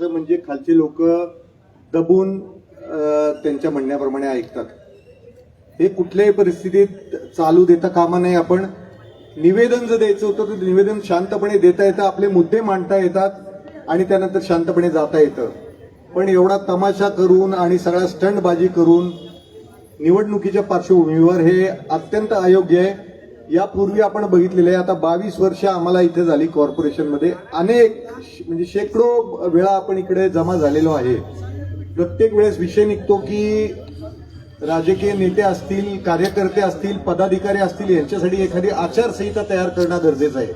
असं म्हणजे खालचे लोक दबून त्यांच्या म्हणण्याप्रमाणे ऐकतात. हे कुठल्याही परिस्थितीत चालू देता कामा नाही आपण निवेदन जर द्यायचं होतं तर निवेदन शांतपणे देता येतं आपले मुद्दे मांडता येतात आणि त्यानंतर शांतपणे जाता येतं. पण एवढा तमाशा करून आणि सगळा स्टंटबाजी करून निवडणुकीच्या पार्श्वभूमीवर हे अत्यंत अयोग्य आहे. यापूर्वी आपण बघितलेलं आहे आता बावीस वर्ष आम्हाला इथे झाली कॉर्पोरेशनमध्ये अनेक म्हणजे शेकडो वेळा आपण इकडे जमा झालेलो आहे. प्रत्येक वेळेस विषय निघतो की राजकीय नेते असतील कार्यकर्ते असतील पदाधिकारी असतील यांच्यासाठी एखादी आचारसंहिता तयार करणं गरजेचं आहे.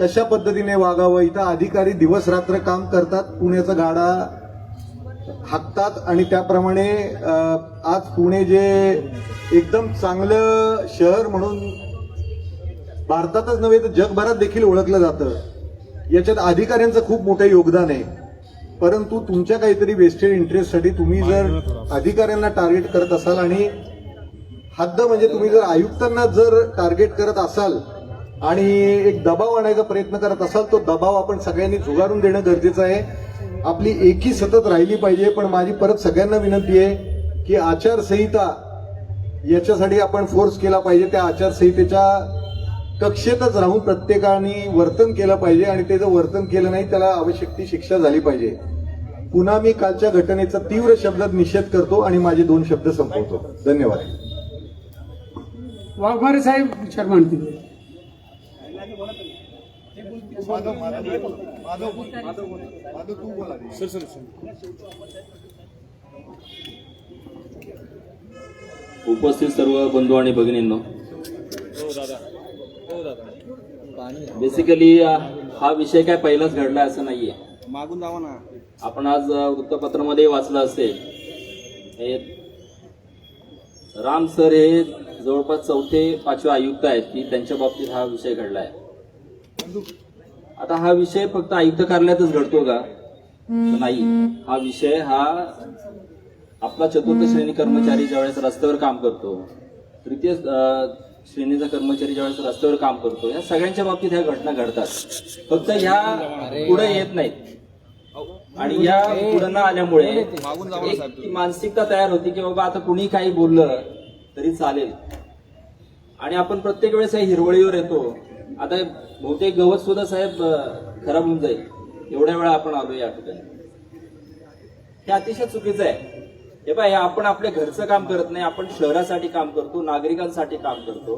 कशा पद्धतीने वागावं? इथं अधिकारी दिवस रात्र काम करतात. पुण्याचा गाडा हाकतात आणि त्याप्रमाणे आज पुणे जे एकदम चांगलं शहर म्हणून भारतातच नव्हे तर जगभरात देखील ओळखलं जातं. याच्यात अधिकाऱ्यांचं खूप मोठं योगदान आहे. परंतु तुमच्या काहीतरी वेस्टेड इंटरेस्टसाठी तुम्ही जर अधिकाऱ्यांना टार्गेट करत असाल आणि हद्द म्हणजे तुम्ही जर आयुक्तांना जर टार्गेट करत असाल आणि एक दबाव आणायचा प्रयत्न करत असाल तो दबाव आपण सगळ्यांनी झुगारून देणं गरजेचं आहे. आपली एकी सतत राहिली पाहिजे पण माझी परत सगळ्यांना विनंती आहे की आचारसंहिता याच्यासाठी आपण फोर्स केला पाहिजे. त्या आचारसंहितेच्या कक्षेतच राहून प्रत्येकाने वर्तन केलं पाहिजे आणि ते जर वर्तन केलं नाही त्याला आवश्यक ती शिक्षा झाली पाहिजे. पुन्हा मी कालच्या घटनेचा तीव्र शब्दात निषेध करतो आणि माझे दोन शब्द संपवतो. धन्यवाद. वाघमारे साहेब विचार मांडतील. उपस्थित सर्व बंधू आणि भगिनींनो. बेसिकली हा विषय काय पहिलाच घडला असं नाहीये. मागून जावा ना. आपण आज वृत्तपत्रामध्ये वाचलं असेल. हे राम सर हे जवळपास चौथे पाचवे आयुक्त आहेत की त्यांच्या बाबतीत हा विषय घडलाय. आता हा विषय फक्त आयुक्त कार्यालयातच घडतो का? नाही. हा विषय हा आपला चतुर्थ श्रेणी कर्मचारी ज्यावेळेस रस्त्यावर काम करतो तृतीय श्रेणीचा कर्मचारी ज्यावेळेस रस्त्यावर काम करतो या सगळ्यांच्या बाबतीत ह्या घटना घडतात. फक्त ह्या पुढे येत नाहीत. आणि या पुढे न आल्यामुळे एक ती मानसिकता तयार होती की बाबा आता कुणी काही बोललं तरी चालेल. आणि आपण प्रत्येक वेळेस या हिरवळीवर येतो. आता बहुतेक गवत सुद्धा साहेब खराब होऊन जाईल. एवढ्या वेळा आपण आलो या ठिकाणी. हे अतिशय चुकीचं आहे. हे पाय आपण आपल्या घरचं काम करत नाही. आपण शहरासाठी काम करतो नागरिकांसाठी काम करतो.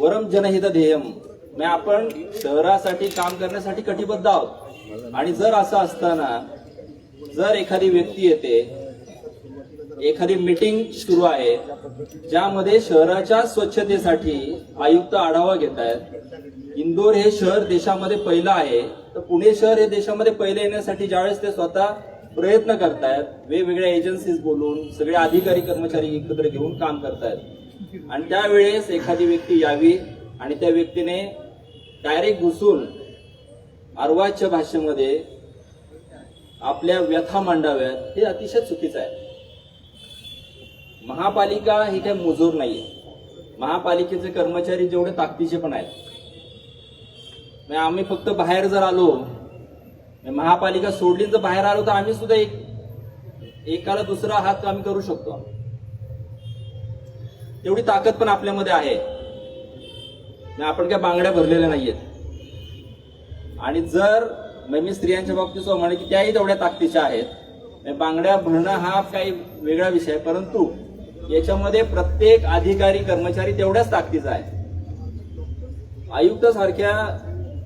वरम जनहित ध्येयम. म्हणजे आपण शहरासाठी काम करण्यासाठी कटिबद्ध आहोत. आणि जर असं असताना जर एखादी व्यक्ती येते एखादी मीटिंग सुरू आहे ज्यामध्ये शहराच्या स्वच्छतेसाठी आयुक्त आढावा घेत आहेत. इंदोर हे शहर देशामध्ये पहिलं आहे. तर पुणे शहर हे देशामध्ये पहिलं येण्यासाठी ज्यावेळेस ते स्वतः प्रयत्न करतायत वेगवेगळ्या एजन्सीज बोलून सगळे अधिकारी कर्मचारी एकत्र घेऊन काम करतायत आणि त्यावेळेस एखादी व्यक्ती यावी आणि त्या व्यक्तीने डायरेक्ट घुसून अर्वाच्या भाषेमध्ये आपल्या व्यथा मांडाव्यात हे अतिशय चुकीचं आहे. महापालिका ही काही मुजोर नाहीये. महापालिकेचे कर्मचारी जेवढे ताकदीचे पण आहेत. म्हणजे आम्ही फक्त बाहेर जर आलो महापालिका सोडली जर बाहेर आलो तर आम्ही सुद्धा एक एकाला दुसरा हात आम्ही करू शकतो. तेवढी ताकद पण आपल्यामध्ये आहे. आपण काय बांगड्या भरलेल्या नाहीयेत. आणि जर मी स्त्रियांच्या बाबतीत सो म्हणे की त्याही तेवढ्या ताकदीच्या आहेत. बांगड्या भरणं हा काही वेगळा विषय आहे. परंतु याच्यामध्ये प्रत्येक अधिकारी कर्मचारी तेवढ्याच ताकदीचा आहे. आयुक्त सारख्या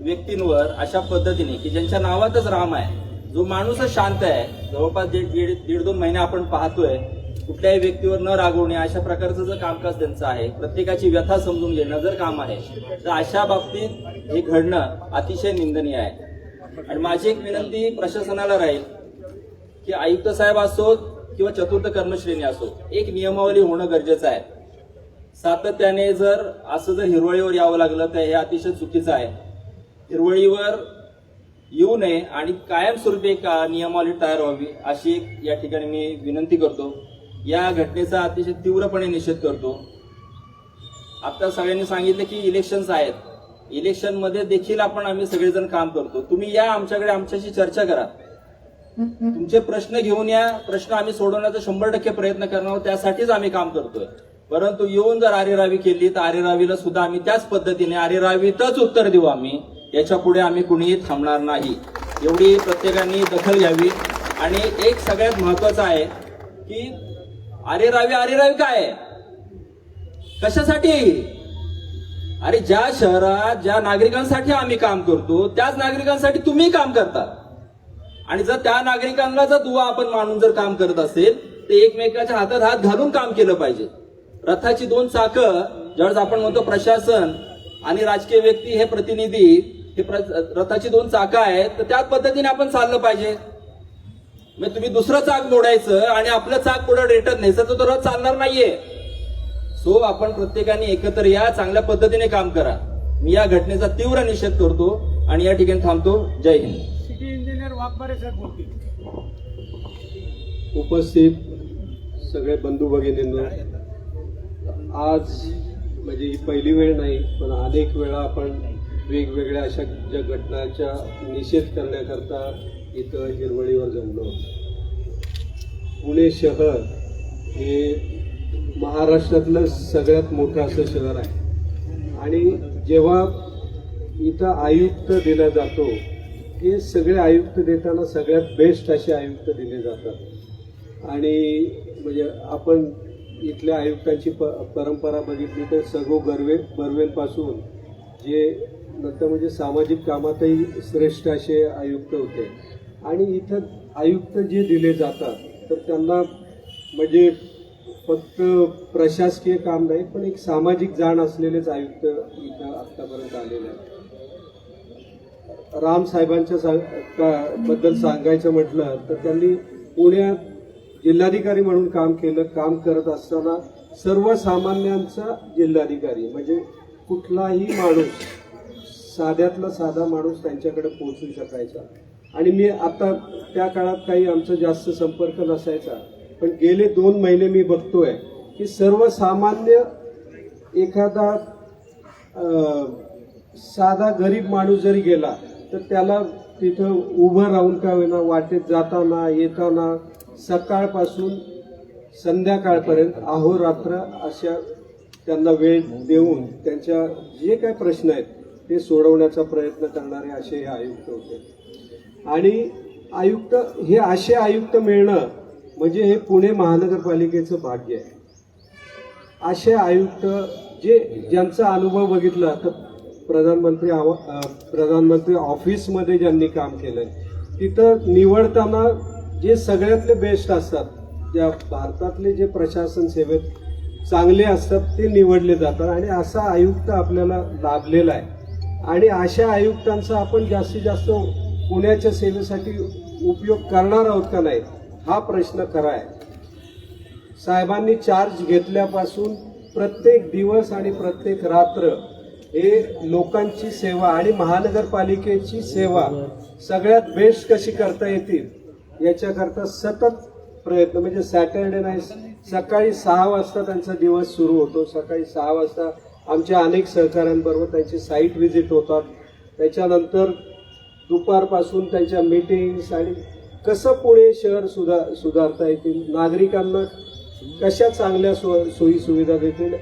व्यक्तींवर अशा पद्धतीने की ज्यांच्या नावातच राम आहे जो माणूसच शांत आहे. जवळपास दीड दीड दीड दोन महिने आपण पाहतोय कुठल्याही व्यक्तीवर न रागवणे अशा प्रकारचं जर कामकाज त्यांचं आहे प्रत्येकाची व्यथा समजून घेणं जर काम आहे तर अशा बाबतीत हे घडणं अतिशय निंदनीय आहे. आणि माझी एक विनंती प्रशासनाला राहील की आयुक्त साहेब असो किंवा चतुर्थ कर्मश्रेणी असो एक नियमावली होणं गरजेचं आहे. सातत्याने जर असं जर हिरवळीवर यावं लागलं तर हे अतिशय चुकीचं आहे. हिरवळीवर येऊ नये आणि कायमस्वरूपी का नियमावली तयार व्हावी अशी एक या ठिकाणी मी विनंती करतो. या घटनेचा अतिशय तीव्रपणे निषेध करतो. आता सगळ्यांनी सांगितलं की इलेक्शन्स आहेत. इलेक्शनमध्ये देखील आपण आम्ही सगळेजण काम करतो. तुम्ही या आमच्याकडे आमच्याशी चर्चा करा. तुमचे प्रश्न घेऊन या. प्रश्न आम्ही सोडवण्याचा शंभर टक्के प्रयत्न करणार आहोत. त्यासाठीच आम्ही काम करतोय. परंतु येऊन जर आरेरावी केली तर आरेरावीला सुद्धा आम्ही त्याच पद्धतीने आरेरावीतच उत्तर देऊ आम्ही. याच्यापुढे आम्ही कुणीही थांबणार नाही. एवढी प्रत्येकाने दखल घ्यावी. आणि एक सगळ्यात महत्वाचं आहे की आरेरावी आरेरावी काय आहे? कशासाठी? अरे ज्या शहरात ज्या नागरिकांसाठी आम्ही काम करतो त्याच नागरिकांसाठी तुम्ही काम करता. आणि जर त्या नागरिकांना जर दुवा आपण मानून जर काम करत असेल तर एकमेकाच्या हातात हात घालून काम केलं पाहिजे. रथाची दोन चाकं ज्यावेळेस आपण म्हणतो प्रशासन आणि राजकीय व्यक्ती हे प्रतिनिधी हे प्र- रथाची दोन चाकं आहेत तर त्याच पद्धतीने आपण चाललं पाहिजे. मग तुम्ही दुसरं चाक मोडायचं आणि आपलं चाक पुढे रेटत न्यायचं तर रथ चालणार नाहीये. सो आपण प्रत्येकाने एकत्र या चांगल्या पद्धतीने काम करा. मी या घटनेचा तीव्र निषेध करतो आणि या ठिकाणी थांबतो. जय हिंद. सिटी इंजिनियर वाघमारे साहेब बोलतील. उपस्थित सगळे बंधू भगिनींना आज म्हणजे ही पहिली वेळ नाही पण अनेक वेळा आपण वेगवेगळ्या अशा ज्या घटनांचा निषेध करण्याकरता इथं हिरवळीवर जमलो पुणे शहर हे महाराष्ट्रातलं सगळ्यात मोठं असं शहर आहे. आणि जेव्हा इथं आयुक्त दिला जातो हे सगळे आयुक्त देताना सगळ्यात बेस्ट असे आयुक्त दिले जातात. आणि म्हणजे आपण इथल्या आयुक्तांची प परंपरा बघितली तर सगो गर्वे बर्वेंपासून जे नंतर म्हणजे सामाजिक कामातही श्रेष्ठ असे आयुक्त होते. आणि इथं आयुक्त जे दिले जातात तर त्यांना म्हणजे फक्त प्रशासकीय काम नाही पण एक सामाजिक जाण असलेलेच आयुक्त इथं आत्तापर्यंत आलेले आहेत. राम साहेबांच्या का- बद्दल सांगायचं म्हटलं तर त्यांनी पुण्यात जिल्हाधिकारी म्हणून काम केलं काम करत असताना सर्वसामान्यांचा जिल्हाधिकारी म्हणजे कुठलाही माणूस साध्यातला साधा माणूस त्यांच्याकडे पोहोचू शकायचा. आणि मी आता त्या काळात काही आमचा जास्त संपर्क नसायचा पण गेले दोन महिने मी बघतोय की सर्वसामान्य एखादा साधा गरीब माणूस जरी गेला तर त्याला तिथं उभं राहून का होईना वाटेत जाताना येताना सकाळपासून संध्याकाळपर्यंत अहोरात्र अशा त्यांना वेळ देऊन त्यांच्या जे काही प्रश्न आहेत ते सोडवण्याचा प्रयत्न करणारे असे हे आयुक्त होते. आणि आयुक्त हे असे आयुक्त मिळणं म्हणजे हे पुणे महानगरपालिकेचं भाग्य आहे. असे आयुक्त जे ज्यांचा अनुभव बघितला तर प्रधानमंत्री आवा प्रधानमंत्री ऑफिसमध्ये ज्यांनी काम केलंय तिथं निवडताना जे सगळ्यातले बेस्ट असतात ज्या भारतातले जे प्रशासन सेवेत चांगले असतात ते निवडले जातात. आणि असा आयुक्त आपल्याला लाभलेला आहे. आणि अशा आयुक्तांचा आपण जास्तीत जास्त पुण्याच्या सेवेसाठी उपयोग करणार आहोत का नाही हा प्रश्न खरा आहे. साहेबांनी चार्ज घेतल्यापासून प्रत्येक दिवस आणि प्रत्येक रात्र हे लोकांची सेवा आणि महानगरपालिकेची सेवा सगळ्यात बेस्ट कशी करता येतील याच्याकरता सतत प्रयत्न म्हणजे सॅटर्डे नाही सकाळी सहा वाजता त्यांचा दिवस सुरू होतो. सकाळी सहा वाजता आमच्या अनेक सहकाऱ्यांबरोबर त्यांची साईट व्हिजिट होतात. त्याच्यानंतर दुपारपासून त्यांच्या मीटिंग्स आणि कसं पुणे शहर सुधार सुधारता येतील नागरिकांना कशा चांगल्या सो सोयी सुविधा देतील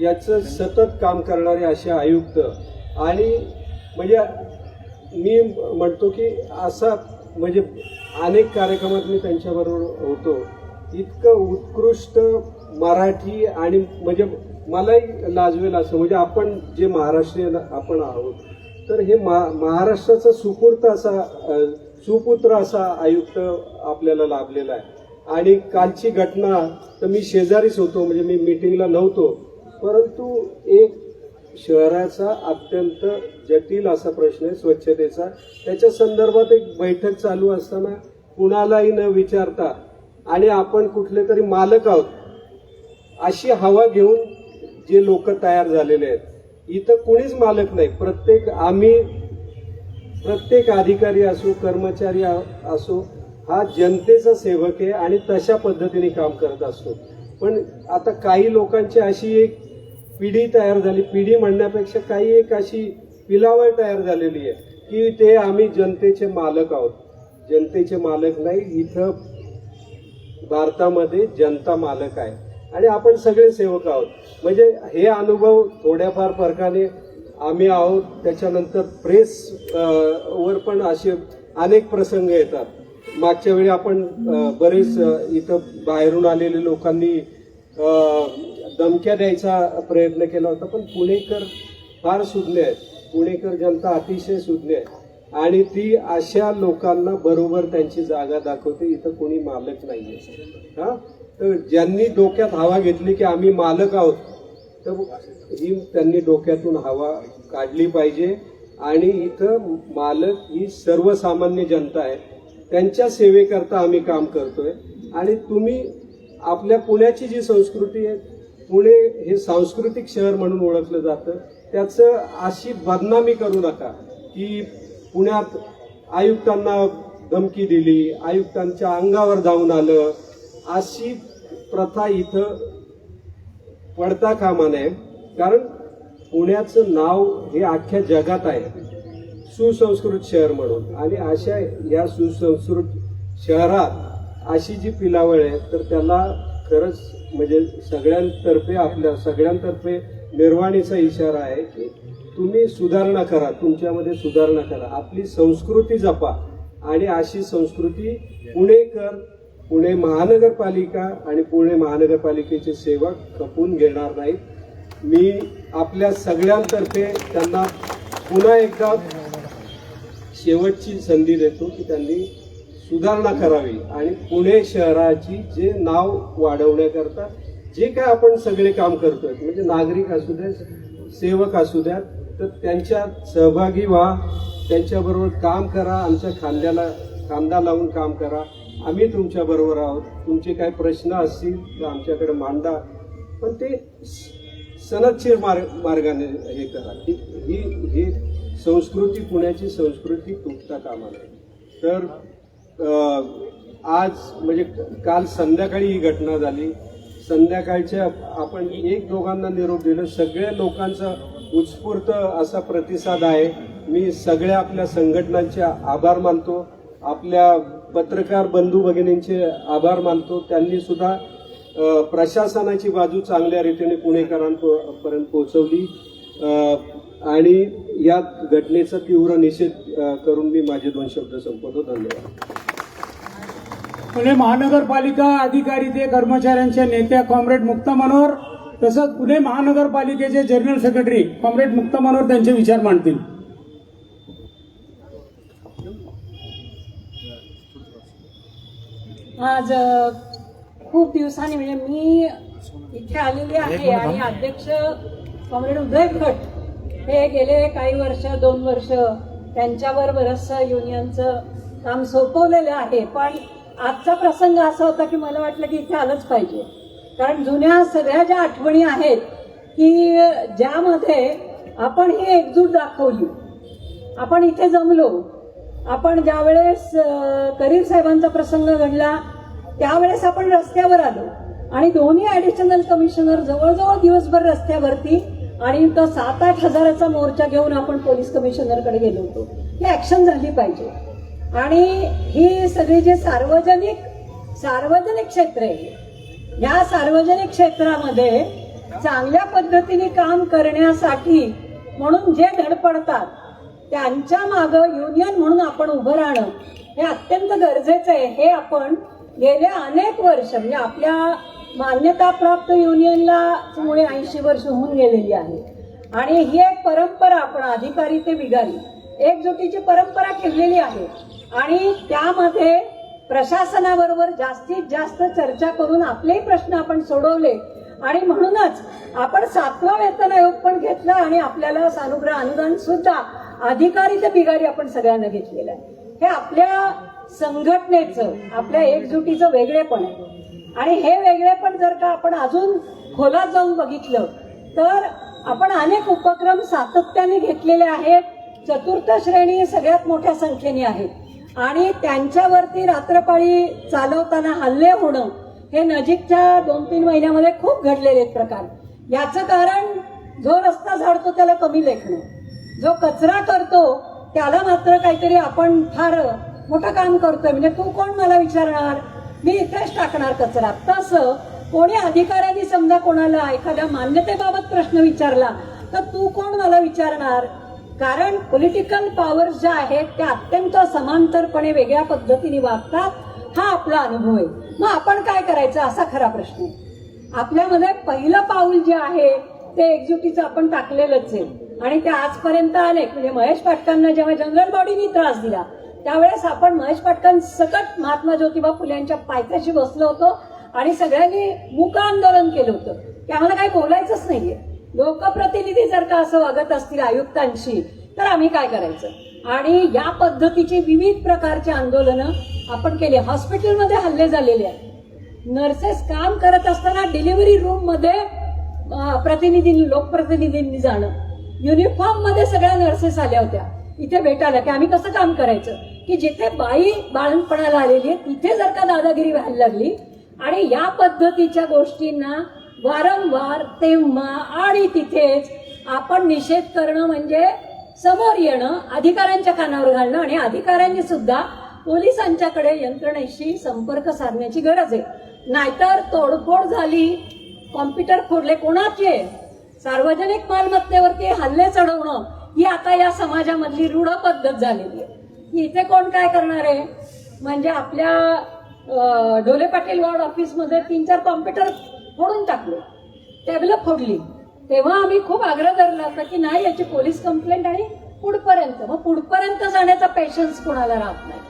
याचं सतत काम करणारे असे आयुक्त आणि म्हणजे मी म्हणतो की असा म्हणजे अनेक कार्यक्रमात मी त्यांच्याबरोबर होतो. इतकं उत्कृष्ट मराठी आणि म्हणजे मलाही लाजवेल असं म्हणजे आपण जे महाराष्ट्रीयन आपण आहोत तर हे मा महाराष्ट्राचा सुपूर्त असा सुपुत्र असा आयुक्त आपल्याला लाभलेला आहे. आणि कालची घटना तर मी शेजारीच होतो म्हणजे मी मीटिंगला नव्हतो. परंतु एक शहराचा अत्यंत जटिल असा प्रश्न आहे स्वच्छतेचा. त्याच्या संदर्भात एक बैठक चालू असताना कुणालाही न विचारता आणि आपण कुठले तरी मालक आहोत अशी हवा घेऊन जे लोक तयार झालेले आहेत इथं कुणीच मालक नाही. प्रत्येक आम्ही प्रत्येक अधिकारी असो कर्मचारी असो हा जनतेचा सेवक आहे आणि तशा पद्धतीने काम करत असतो. पण आता काही लोकांची अशी एक पिढी तयार झाली. पिढी म्हणण्यापेक्षा काही एक अशी पिलावळ तयार झालेली आहे की ते आम्ही जनतेचे मालक आहोत. जनतेचे मालक नाही इथं भारतामध्ये जनता मालक आहे. आणि आपण सगळे सेवक आहोत. म्हणजे हे अनुभव थोड्याफार फरकाने आम्ही आहोत. त्याच्यानंतर प्रेस वर पण असे अनेक प्रसंग येतात. मागच्या वेळी आपण बरेच इथं बाहेरून आलेले लोकांनी धमक्या द्यायचा प्रयत्न केला होता पण पुणेकर फार सुज्ञ आहेत. पुणेकर जनता अतिशय सुज्ञ आहे आणि ती अशा लोकांना बरोबर त्यांची जागा दाखवते इथं कोणी मालक नाही आहे हा? तर ज्यांनी डोक्यात हवा घेतली की आम्ही मालक आहोत तर ही त्यांनी डोक्यातून हवा काढली पाहिजे. आणि इथं मालक ही सर्वसामान्य जनता आहे. त्यांच्या सेवेकरता आम्ही काम करतोय. आणि तुम्ही आपल्या पुण्याची जी संस्कृती आहे पुणे हे सांस्कृतिक शहर म्हणून ओळखलं जातं. त्याचं अशी बदनामी करू नका की पुण्यात आयुक्तांना धमकी दिली आयुक्तांच्या अंगावर जाऊन आलं. अशी प्रथा इथं पडता कामा नये. कारण पुण्याचं नाव हे अख्ख्या जगात आहे. सुसंस्कृत शहर म्हणून. आणि अशा या सुसंस्कृत शहरात अशी जी पिलावळ आहे तर त्याला खरंच म्हणजे सगळ्यांतर्फे आपल्या सगळ्यांतर्फे निर्वाणीचा इशारा आहे की तुम्ही सुधारणा करा तुमच्यामध्ये सुधारणा करा. आपली संस्कृती जपा आणि अशी संस्कृती पुणेकर पुणे महानगरपालिका आणि पुणे महानगरपालिकेचे सेवक खपून घेणार नाहीत मी आपल्या सगळ्यांतर्फे त्यांना पुन्हा एकदा शेवटची संधी देतो की त्यांनी सुधारणा करावी आणि पुणे शहराची जे नाव वाढवण्याकरता जे काय आपण सगळे काम करतोय म्हणजे नागरिक असू द्या सेवक असू द्या तर त्यांच्यात सहभागी व्हा त्यांच्याबरोबर काम करा आमच्या खांद्याला खांदा लावून काम करा. आम्ही तुमच्याबरोबर आहोत. तुमचे काही प्रश्न असतील तर आमच्याकडे मांडा. पण ते स- सनदशीर मार्ग मार्गाने हे करा. ही ही- संस्कृती पुण्याची संस्कृती तुटता कामा नये. तर आज म्हणजे काल संध्याकाळी ही घटना झाली. संध्याकाळच्या आपण एक दोघांना निरोप दिला. सगळ्या लोकांचा उत्स्फूर्त असा प्रतिसाद आहे. मी सगळ्या आपल्या संघटनांचे आभार मानतो. आपल्या पत्रकार बंधू भगिनींचे आभार मानतो. त्यांनी सुद्धा प्रशासनाची बाजू चांगल्या रीतीने पुणेकरांपर्यंत पोहोचवली. आणि या घटनेचा तीव्र निषेध करून मी माझे दोन शब्द संपवतो. धन्यवाद. पुणे महानगरपालिका अधिकारी ते कर्मचाऱ्यांच्या नेत्या कॉम्रेड मुक्ता मनोहर तसंच पुणे महानगरपालिकेचे general secretary comrade Mukta Manohar त्यांचे विचार मांडतील. आज खूप दिवसांनी म्हणजे मी इथे आलेली आहे आणि अध्यक्ष कॉम्रेड उदय भट हे गेले काही वर्ष दोन वर्ष त्यांच्यावर बरचसं युनियनचं काम सोपवलेलं आहे. पण आजचा प्रसंग असा होता की मला वाटलं की इथे आलंच पाहिजे. कारण जुन्या सगळ्या ज्या आठवणी आहेत की ज्यामध्ये आपण ही एकजूट दाखवली. आपण इथे जमलो. आपण ज्यावेळेस करीर साहेबांचा प्रसंग घडला त्यावेळेस आपण रस्त्यावर आलो. आणि दोन्ही ॲडिशनल कमिशनर जवळजवळ दिवसभर रस्त्यावरती आणि तो सात आठ हजाराचा मोर्चा घेऊन आपण पोलीस कमिशनरकडे गेलो होतो. ही ॲक्शन झाली पाहिजे. आणि ही सगळी जी सार्वजनिक सार्वजनिक क्षेत्र आहे या सार्वजनिक क्षेत्रामध्ये चांगल्या पद्धतीने काम करण्यासाठी म्हणून जे धडपडतात त्यांच्या मागं युनियन म्हणून आपण उभं राहणं हे अत्यंत गरजेचं आहे. हे आपण गेल्या अनेक वर्ष म्हणजे आपल्या मान्यताप्राप्त युनियनला मुळे ऐंशी वर्ष होऊन गेलेली आहे. आणि ही एक परंपरा आपण अधिकारी ते बिगारी एकजुटीची परंपरा ठेवलेली आहे. आणि त्यामध्ये प्रशासनाबरोबर जास्तीत जास्त चर्चा करून आपलेही प्रश्न आपण सोडवले. आणि म्हणूनच आपण सातवा वेतन आयोग पण घेतला आणि आपल्याला सानुग्रह अनुदान सुद्धा अधिकारी ते बिगारी आपण सगळ्यांना घेतलेलं आहे. हे आपल्या संघटनेचं आपल्या एकजुटीचं वेगळेपण आहे. आणि हे वेगळेपण जर का आपण अजून खोलात जाऊन बघितलं तर आपण अनेक उपक्रम सातत्याने घेतलेले आहेत. चतुर्थ श्रेणी सगळ्यात मोठ्या संख्येने आहेत. आणि त्यांच्यावरती रात्रपाळी चालवताना हल्ले होणं हे नजीकच्या दोन तीन महिन्यामध्ये खूप घडलेले आहेत प्रकार. याचं कारण जो रस्ता झाडतो त्याला कमी लेखणं. जो कचरा करतो त्याला मात्र काहीतरी आपण फार मोठं काम करतोय. म्हणजे तू कोण मला विचारणार? मी इथेच टाकणार कचरा. तसं कोणी अधिकाऱ्यांनी समजा कोणाला एखाद्या मान्यतेबाबत प्रश्न विचारला तर तू कोण मला विचारणार? कारण पॉलिटिकल पॉवर्स ज्या आहेत त्या अत्यंत समांतरपणे वेगळ्या पद्धतीने वागतात हा आपला अनुभव आहे. मग आपण काय करायचं? असा खरा प्रश्न आहे. आपल्यामध्ये पहिलं पाऊल जे आहे ते एकजुटीचं आपण टाकलेलंच आहे. आणि ते आजपर्यंत आले म्हणजे महेश पाटकांना जेव्हा जनरल बॉडीनी त्रास दिला त्यावेळेस आपण महेश पाटकां सकट महात्मा ज्योतिबा फुले यांच्या पायथ्याशी बसलो होतो आणि सगळ्यांनी मुक आंदोलन केलं होतं. की आम्हाला काही बोलायचंच नाहीये. लोकप्रतिनिधी जर का असं वागत असतील आयुक्तांशी तर आम्ही काय करायचं? आणि या पद्धतीची विविध प्रकारचे आंदोलनं आपण केली. हॉस्पिटलमध्ये हल्ले झालेले आहेत. नर्सेस काम करत असताना डिलिव्हरी रूममध्ये प्रतिनिधींनी लोकप्रतिनिधींनी जाणं. युनिफॉर्ममध्ये सगळ्या नर्सेस आल्या होत्या. इथे भेटायला की आम्ही कसं काम करायचं? की जिथे बाई बाळणपणाला आलेली आहे तिथे जर का दादागिरी व्हायला लागली आणि या पद्धतीच्या गोष्टींना वारंवार तेव्हा आणि तिथेच आपण निषेध करणं म्हणजे समोर येणं अधिकाऱ्यांच्या कानावर घालणं आणि अधिकाऱ्यांनी सुद्धा पोलिसांच्याकडे यंत्रणेशी संपर्क साधण्याची गरज आहे. नाहीतर तोडफोड झाली कॉम्प्युटर फोडले कोणाचे सार्वजनिक मालमत्तेवरती हल्ले चढवणं ही आता या समाजामधली रूढ पद्धत झालेली आहे. की इथे कोण काय करणार आहे? म्हणजे आपल्या ढोले पाटील वॉर्ड ऑफिसमध्ये तीन चार कॉम्प्युटर फोडून टाकलं. टॅबलं फोडली. तेव्हा आम्ही खूप आग्रह धरला होता की नाही याची पोलीस कंप्लेंट आणि पुढपर्यंत. मग पुढपर्यंत जाण्याचा पेशन्स कोणाला राहत नाही.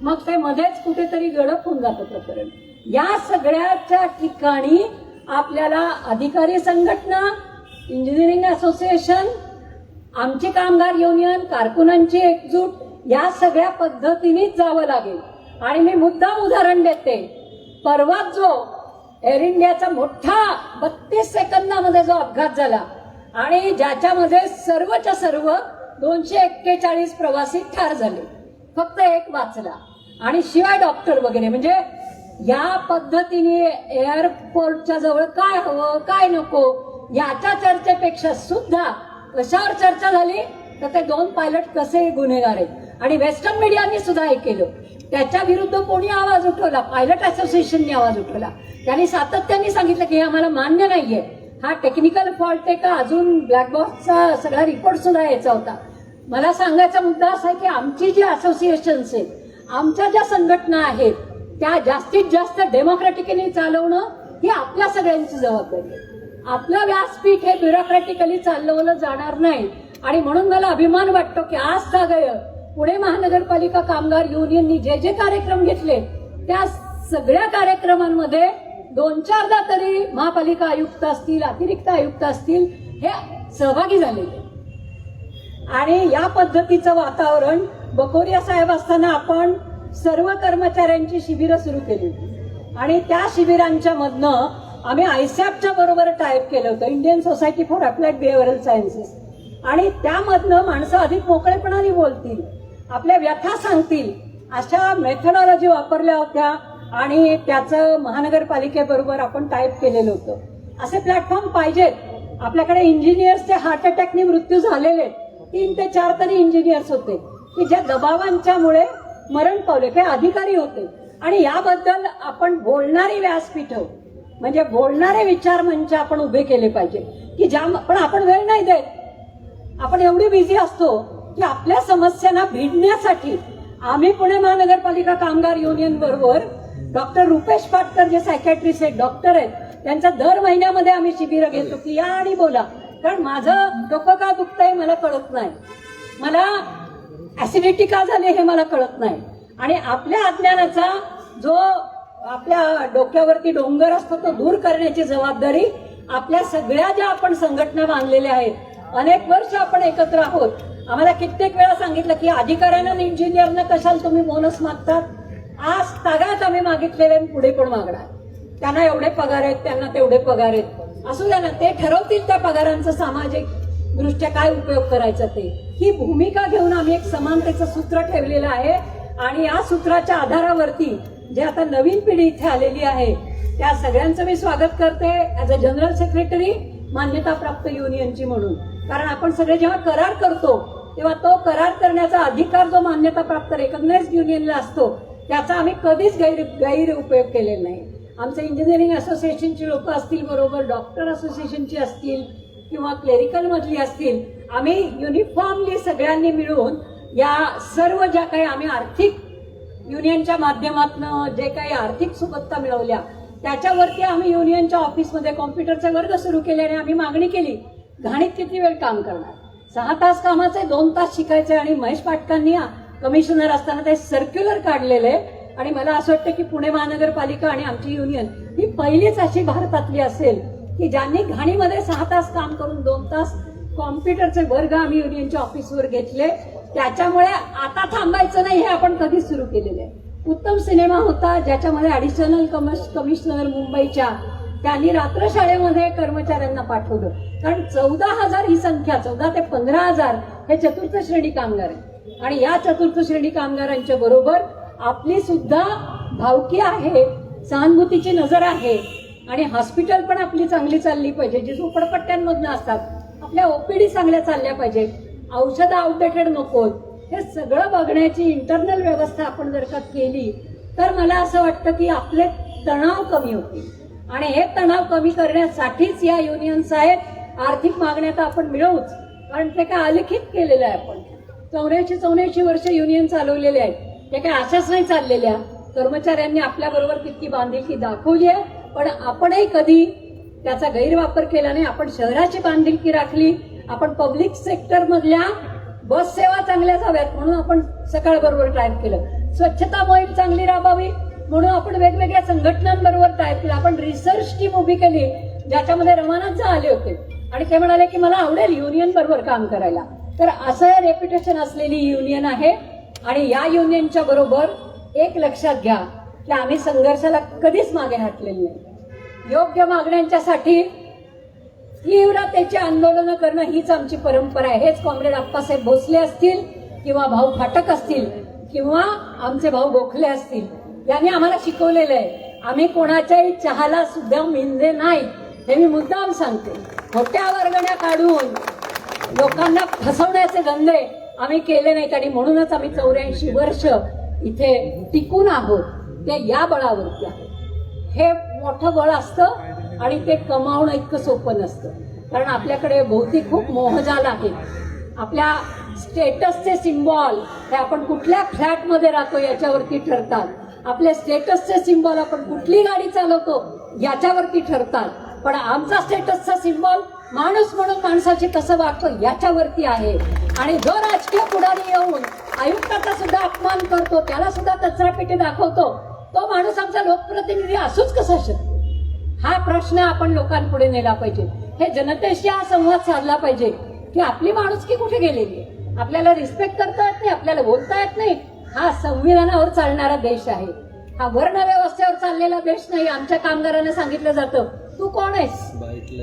मग ते मध्येच कुठेतरी गडप होऊन जातं प्रकरण या सगळ्याच्या ठिकाणी आपल्याला अधिकारी संघटना इंजिनिअरिंग असोसिएशन आमची कामगार युनियन कारकुनांची एकजूट या सगळ्या पद्धतीनेच जावं लागेल. आणि मी मुद्दाम उदाहरण देते. परवाच जो एअर इंडियाचा मोठा बत्तीस सेकंदामध्ये जो अपघात झाला आणि ज्याच्यामध्ये सर्वच्या सर्व दोनशे एक्केचाळीस प्रवासी ठार झाले. फक्त एक वाचला. आणि शिवाय डॉक्टर वगैरे म्हणजे या पद्धतीने एअरपोर्टच्या जवळ काय हवं काय नको याच्या चर्चेपेक्षा सुद्धा कशावर चर्चा झाली? तर ते दोन पायलट कसे गुन्हेगार आहेत. आणि वेस्टर्न मीडियाने सुद्धा हे केलं. त्याच्या विरुद्ध कोणी आवाज उठवला? पायलट असोसिएशनने आवाज उठवला. त्यांनी सातत्याने सांगितलं की हे आम्हाला मान्य नाहीये. हा टेक्निकल फॉल्ट आहे का? अजून ब्लॅकबॉक्सचा सगळा रिपोर्ट सुद्धा यायचा होता. मला सांगायचा मुद्दा असा आहे की आमची जी असोसिएशन्स आहेत आमच्या ज्या संघटना आहेत त्या जास्तीत जास्त डेमोक्रॅटिकली चालवणं ही आपल्या सगळ्यांची जबाबदारी आहे. आपलं व्यासपीठ हे ब्युरोक्रॅटिकली चालवलं जाणार नाही. आणि म्हणून मला अभिमान वाटतो की आज सगळं पुणे महानगरपालिका कामगार युनियननी जे जे कार्यक्रम घेतले त्या सगळ्या कार्यक्रमांमध्ये दोन चारदा तरी महापालिका आयुक्त असतील अतिरिक्त आयुक्त असतील हे सहभागी झालेले आणि या पद्धतीचं वातावरण बकोरिया साहेब असताना आपण सर्व कर्मचाऱ्यांची शिबिरं सुरू केली. होती आणि त्या शिबिरांच्या मधनं आम्ही आयसॅपच्या बरोबर टाईप केलं होतं Indian society for applied behavioural sciences. आणि त्यामधनं माणसं अधिक मोकळेपणाने बोलतील. आपल्या व्यथा सांगतील. अशा मेथडॉलॉजी वापरल्या होत्या आणि त्याचं महानगरपालिकेबरोबर आपण टाईप केलेलं होतं. असे प्लॅटफॉर्म पाहिजेत. आपल्याकडे इंजिनियर्सचे हार्ट अटॅकने मृत्यू झालेले तीन ते चार तरी इंजिनियर्स होते. की ज्या दबावांच्यामुळे मरण पावले ते अधिकारी होते. आणि याबद्दल आपण बोलणारी व्यासपीठ म्हणजे बोलणारे विचार मंच आपण उभे केले पाहिजे की ज्या पण आपण वेळ नाही देत. आपण एवढी बिझी असतो. की आपल्या समस्यांना भिडण्यासाठी आम्ही पुणे महानगरपालिका कामगार युनियन बरोबर डॉक्टर रुपेश पाटकर जे सायकॅट्रिस्ट आहेत डॉक्टर आहेत त्यांचा दर महिन्यामध्ये आम्ही शिबिरं घेतो की या आणि बोला. कारण माझं डोकं का दुखतंय मला कळत नाही. मला ऍसिडिटी का झाली हे मला कळत नाही. आणि आपल्या अज्ञानाचा जो आपल्या डोक्यावरती डोंगर असतो तो दूर करण्याची जबाबदारी आपल्या सगळ्या ज्या आपण संघटना बांधलेल्या आहेत अनेक वर्ष आपण एकत्र आहोत आम्हाला कित्येक वेळा सांगितलं की अधिकाऱ्यांना इंजिनियरनं इंजिनियरना कशाला तुम्ही बोनस मागतात? आज तागात आम्ही मागितलेले पुढे पण मागणार? त्यांना एवढे पगार आहेत त्यांना तेवढे पगार आहेत. असू द्या ना ते ठरवतील त्या पगारांचं सामाजिक दृष्ट्या काय उपयोग करायचा ते. ही भूमिका घेऊन आम्ही एक समानतेचं सूत्र ठेवलेलं आहे. आणि या सूत्राच्या आधारावरती जे आता नवीन पिढी इथे आलेली आहे त्या सगळ्यांचं मी स्वागत करते. ॲज अ जनरल सेक्रेटरी मान्यताप्राप्त युनियनची म्हणून. कारण आपण सगळे जेव्हा करार करतो तेव्हा तो करार करण्याचा अधिकार जो मान्यता प्राप्त रेकग्नाइज युनियनला असतो त्याचा आम्ही कधीच गैर गैर उपयोग केलेला नाही. आमचे इंजिनिअरिंग असोसिएशनची लोक असतील बरोबर डॉक्टर असोसिएशनची असतील किंवा क्लेरिकलमधली असतील आम्ही युनिफॉर्मली सगळ्यांनी मिळून या सर्व ज्या काही आम्ही आर्थिक युनियनच्या माध्यमातून जे काही आर्थिक सुबत्ता मिळवल्या त्याच्यावरती आम्ही युनियनच्या ऑफिसमध्ये कॉम्प्युटरचे वर्ग सुरू केले आणि आम्ही मागणी केली. घाणीत किती वेळ काम करणार? सहा तास कामाचे दोन तास शिकायचे आणि महेश पाटकांनी कमिशनर असताना ते सर्क्युलर काढलेले. आणि मला असं वाटतं की पुणे महानगरपालिका आणि आमची युनियन ही पहिलीच अशी भारतातली असेल की ज्यांनी घाणीमध्ये सहा तास काम करून दोन तास कॉम्प्युटरचे वर्ग आम्ही युनियनच्या ऑफिसवर घेतले. त्याच्यामुळे आता थांबायचं नाही हे आपण कधीच सुरू केलेलं आहे. उत्तम सिनेमा होता ज्याच्यामध्ये ॲडिशनल कमिश कमिशनर मुंबईच्या त्यांनी रात्र शाळेमध्ये कर्मचाऱ्यांना पाठवलं. कारण चौदा हजार ही संख्या चौदा ते पंधरा हजार हे चतुर्थ श्रेणी कामगार आहे आणि या चतुर्थ श्रेणी कामगारांच्या बरोबर आपली सुद्धा भावकी आहे सहानुभूतीची नजर आहे. आणि हॉस्पिटल पण आपली चांगली चालली पाहिजे. जी झोपडपट्ट्यांमधनं असतात. आपल्या ओपीडी चांगल्या चालल्या पाहिजे औषधं आउटडेटेड नकोत. हे सगळं बघण्याची इंटरनल व्यवस्था आपण जर का केली तर मला असं वाटतं की आपले तणाव कमी होतील. आणि हे तणाव कमी करण्यासाठीच या युनियन्स आहेत आर्थिक मागण्या तर आपण मिळवूच कारण ते काय अलिखित केलेलं आहे आपण. चौऱ्याऐंशी चौऱ्याऐंशी वर्ष युनियन चालवलेले आहेत. ते काय अशाच नाही चाललेल्या. कर्मचाऱ्यांनी आपल्याबरोबर तितकी बांधिलकी दाखवली आहे पण आपणही कधी त्याचा गैरवापर केला नाही. आपण शहराची बांधिलकी राखली आपण पब्लिक सेक्टरमधल्या बस सेवा चांगल्या जाव्यात म्हणून आपण सकाळबरोबर ट्राय केलं. स्वच्छता मोहीम चांगली राबावी म्हणून आपण वेगवेगळ्या संघटनांबरोबर काय केलं. आपण रिसर्च टीम उभी केली ज्याच्यामध्ये रमानाथ आले होते. आणि ते म्हणाले की मला आवडेल युनियन बरोबर काम करायला. तर असं रेप्युटेशन असलेली युनियन आहे. आणि या युनियनच्या बरोबर एक लक्षात घ्या की आम्ही संघर्षाला कधीच मागे हटलेले नाही. योग्य मागण्यांच्यासाठी तीव्रतेची आंदोलनं करणं हीच आमची परंपरा आहे. हेच कॉम्रेड अप्पासाहेब भोसले असतील किंवा भाऊ फाटक असतील किंवा आमचे भाऊ गोखले असतील. यांनी आम्हाला शिकवलेलं आहे. आम्ही कोणाच्याही चहाला सुद्धा मिंजे नाही. हे मी मुद्दाम सांगते. खोट्या वर्गण्या काढून लोकांना फसवण्याचे धंदे आम्ही केले नाहीत आणि म्हणूनच आम्ही चौऱ्याऐंशी वर्ष इथे टिकून आहोत. ते या बळावरती आहे. हे मोठं बळ असतं आणि ते कमावणं इतकं सोपं नसतं. कारण आपल्याकडे भौतिक खूप मोहजाल आहे. आपल्या स्टेटसचे सिम्बॉल हे आपण कुठल्या फ्लॅटमध्ये राहतो याच्यावरती ठरतात. आपल्या स्टेटसचे सिम्बॉल आपण कुठली गाडी चालवतो याच्यावरती ठरतात. पण आमचा स्टेटसचा सिम्बॉल माणूस म्हणून माणसाची कसं वागतो याच्यावरती आहे. आणि जो राजकीय पुढारी येऊन आयुक्ताचा सुद्धा अपमान करतो त्याला सुद्धा कचरापेटी दाखवतो तो माणूस आमचा लोकप्रतिनिधी असूच कसा शकतो हा प्रश्न आपण लोकांपुढे नेला पाहिजे. हे जनतेशी हा संवाद साधला पाहिजे. की आपली माणुसकी कुठे गेलेली आहे? आपल्याला रिस्पेक्ट करता येत नाही आपल्याला बोलता येत नाही. हा संविधानावर चालणारा देश आहे. हा वर्ण व्यवस्थेवर चाललेला देश नाही आमच्या कामगारांना सांगितलं जातं. तू कोण आहेस?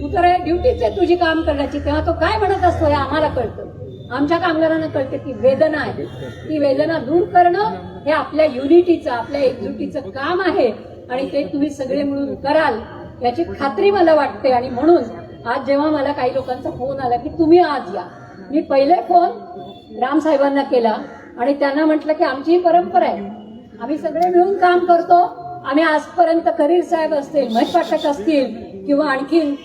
तू तर ड्युटीच आहे तुझी काम करण्याची. तेव्हा तो काय म्हणत असतो हे आम्हाला कळतं. आमच्या कामगारांना कळते ती वेदना आहे. ती वेदना दूर करणं हे आपल्या युनिटीचं आपल्या एकजुटीचं काम आहे आणि ते तुम्ही सगळे मिळून कराल याची खात्री मला वाटते. आणि म्हणून आज जेव्हा मला काही लोकांचा फोन आला की तुम्ही आज या. मी पहिले फोन रामसाहेबांना केला. आणि त्यांना म्हटलं की आमची ही परंपरा आहे. आम्ही सगळे मिळून काम करतो. आम्ही आजपर्यंत करीर साहेब असतील महेश पाठक असतील किंवा आणखीन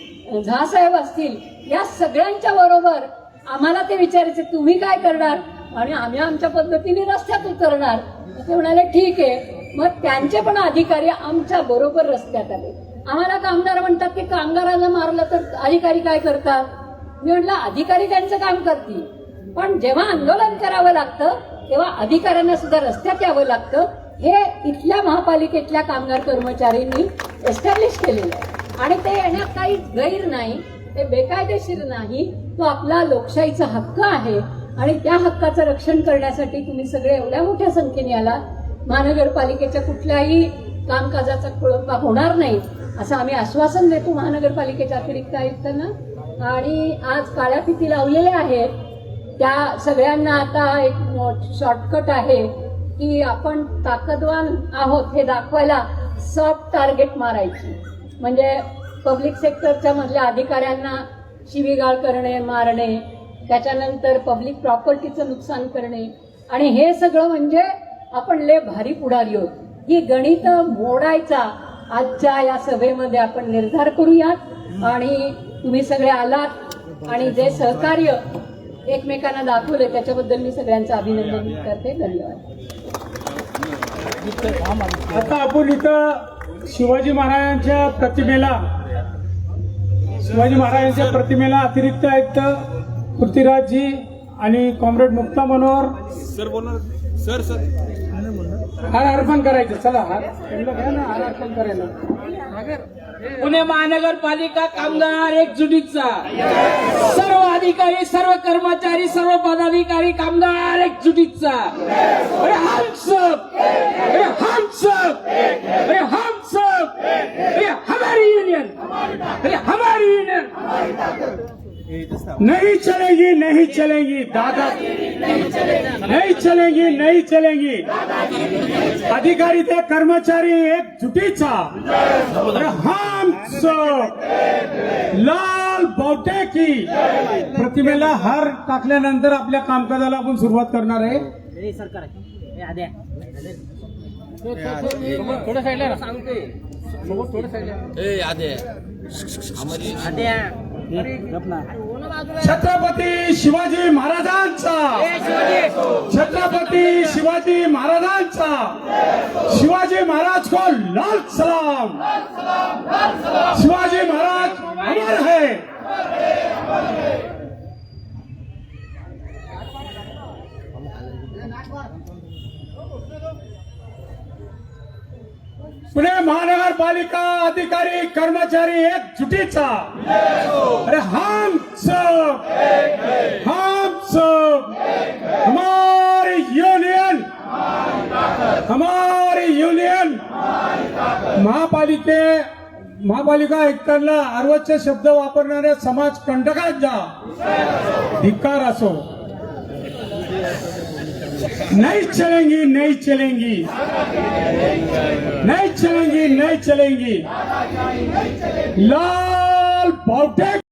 झा साहेब असतील या सगळ्यांच्या बरोबर आम्हाला ते विचारायचे तुम्ही काय करणार? आणि आम्ही आमच्या पद्धतीने रस्त्यात उतरणार. ते म्हणाले ठीक आहे. मग त्यांचे पण अधिकारी आमच्या बरोबर रस्त्यात आले. आम्हाला कामगार म्हणतात की कामगारांना मारलं तर अधिकारी काय करतात? मी म्हटलं अधिकारी त्यांचं काम करतील. पण जेव्हा आंदोलन करावं लागतं तेव्हा अधिकाऱ्यांना सुद्धा रस्त्यात यावं लागतं. हे इथल्या महापालिकेतल्या कामगार कर्मचाऱ्यांनी एस्टॅब्लिश केलेलं आहे. आणि ते येण्यात काही गैर नाही ते बेकायदेशीर नाही. तो आपला लोकशाहीचा हक्क आहे. आणि त्या हक्काचं रक्षण करण्यासाठी तुम्ही सगळे एवढ्या मोठ्या संख्येने आला महानगरपालिकेच्या कुठल्याही कामकाजाचा खोळंबा होणार नाही असं आम्ही आश्वासन देतो महानगरपालिकेच्या अतिरिक्त आयुक्तांना. आणि आज काळ्या फिती लावलेल्या आहेत. त्या सगळ्यांना आता एक शॉर्टकट आहे की आपण ताकदवान आहोत हे दाखवायला सॉफ्ट टार्गेट मारायची. म्हणजे पब्लिक सेक्टरच्या मधल्या अधिकाऱ्यांना शिवीगाळ करणे मारणे त्याच्यानंतर पब्लिक प्रॉपर्टीचं नुकसान करणे. आणि हे सगळं म्हणजे आपण लय भारी पुढारी होत ही गणित मोडायचा आजच्या या सभेमध्ये आपण निर्धार करूयात. आणि तुम्ही सगळे आलात आणि जे सहकार्य एकमेकांना दाखवले त्याच्याबद्दल मी सगळ्यांचं अभिनंदन करते. धन्यवाद. आता आपण इथं शिवाजी महाराजांच्या प्रतिमेला शिवाजी महाराजांच्या प्रतिमेला अतिरिक्त आयुक्त पृथ्वीराजजी आणि कॉम्रेड मुक्ता मनोहर हार अर्पण करायचं. चला हार. हार अर्पण करायला. पुणे महानगरपालिका कामगार एकजुटीचा. सर्व अधिकारी सर्व कर्मचारी सर्व पदाधिकारी कामगार एकजुटीचा. अरे हम अरे हम अरे हम अरे हमारी युनियन अरे हमारी यूनियन नहीं चलेगी नहीं चलेगी दादा। नहीं चलेगी नहीं चलेगी। अधिकारी ते कर्मचारी एक जुटीचा अरे हम सब लाल बावटे की प्रतिमेला हार टाकल्यानंतर आपल्या कामकाजाला आपण सुरुवात करणार आहे. छत्रपती शिवाजी महाराजांचा. छत्रपती शिवाजी महाराजांचा. शिवाजी महाराज को लाल सलाम. शिवाजी महाराज अमर है. पुणे महानगरपालिका अधिकारी कर्मचारी एक जुटीचा. अरे हम सब हम सब हमारी युनियन हमारी युनियन महापालिके महापालिका आयुक्तांना अर्वच्च शब्द वापरणाऱ्या समाज कंटकांचा धिक्कार असो. नहीं चलेंगी नहीं चलेंगी नहीं चलेंगी नहीं चलेंगी लाल बाउटे